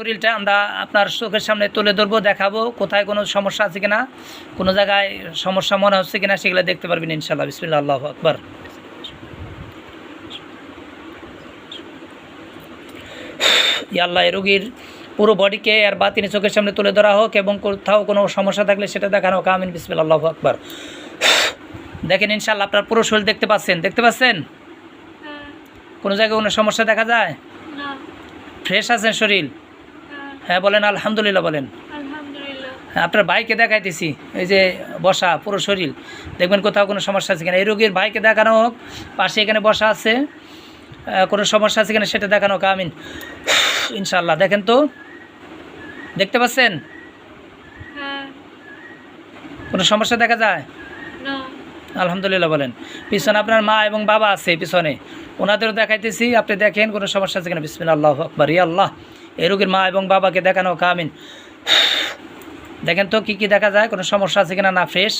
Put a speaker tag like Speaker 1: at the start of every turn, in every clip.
Speaker 1: শরীরটা আমরা আপনার চোখের সামনে তুলে ধরবো দেখাবো কোথায় কোনো সমস্যা আছে কিনা কোনো জায়গায় সমস্যা মনে হচ্ছে কিনা সেগুলো দেখতে পারবেন ইনশাল্লাহ বিসমিল্লা আল্লাহ আকবর। আল্লাহ এই রোগীর পুরো বডিকে আর বাতিনি চোখের সামনে তুলে ধরা হোক এবং কোথাও কোনো সমস্যা থাকলে সেটা দেখানো হোক। আমিন বিসমিল্লা আল্লাহ আকবর। দেখেন ইনশাল্লাহ আপনার পুরো শরীর দেখতে পাচ্ছেন। দেখতে পাচ্ছেন?
Speaker 2: হ্যাঁ।
Speaker 1: কোনো জায়গায় কোনো সমস্যা দেখা যায়? ফ্রেশ আছেন শরীর?
Speaker 2: হ্যাঁ
Speaker 1: বলেন আলহামদুলিল্লাহ বলেন। হ্যাঁ, আপনার ভাইকে দেখাইতেছি। এই যে বসা পুরো শরীর। দেখবেন কোথাও কোনো সমস্যা আছে কিনা? এই রোগীর ভাইকে দেখানো হোক পাশে এখানে বসা আছে। কোনো সমস্যা আছে কিনা সেটা দেখানো হোক আমিন। ইনশাল্লাহ দেখেন তো। দেখতে পাচ্ছেন?
Speaker 2: হ্যাঁ।
Speaker 1: কোনো সমস্যা দেখা যায়? আলহামদুলিল্লাহ বলেন। পিছনে আপনার মা এবং বাবা আছে পিছনে। ওনাদেরও দেখাইতেছি আপনি দেখেন কোনো সমস্যা আছে কিনা? বিসমিল্লা আল্লাহ আকবর ইয়া আল্লাহ এই রোগীর মা এবং বাবাকে দেখানো হোক আমিন। দেখেন তো কি কি দেখা যায়? কোনো সমস্যা আছে কিনা? না ফ্রেশ?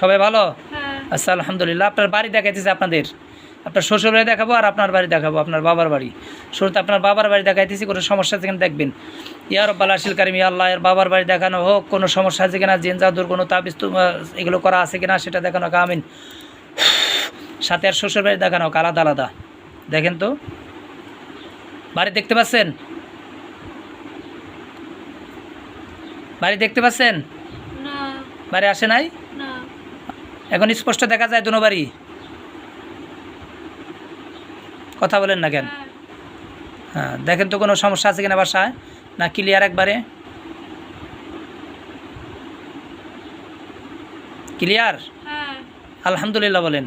Speaker 1: সবাই ভালো?
Speaker 2: হ্যাঁ।
Speaker 1: আচ্ছা আলহামদুলিল্লাহ। আপনার বাড়ি দেখাইতেছে আপনাদের। আপনার শ্বশুর বাড়ি দেখাবো আর আপনার বাড়ি দেখাবো আপনার বাবার বাড়ি। শুরুতে আপনার বাবার বাড়ি দেখাইতেছি কোনো সমস্যা আছে কিনা দেখবেন। ইয়ার রব্বাল আশিল কারিম আল্লাহ এর বাবার বাড়ি দেখানো হোক কোনো সমস্যা আছে কিনা জেন জাদুর কোনো তাবিজ এগুলো করা আছে কিনা সেটা দেখানো হোক আমিন। সাথে আর শ্বশুর বাড়ি দেখানো হোক আলাদা আলাদা। দেখেন তো। বাড়ি দেখতে পাচ্ছেন? বাড়ি দেখতে পাচ্ছেন? বাড়ি আসে নাই? এখন স্পষ্ট দেখা যায় দুনো বাড়ি। কথা বলেন না কেন?
Speaker 2: হ্যাঁ
Speaker 1: দেখেন তো কোনো সমস্যা আছে কিনা বাসায়? না ক্লিয়ার একবারে? ক্লিয়ার আলহামদুলিল্লাহ বলেন।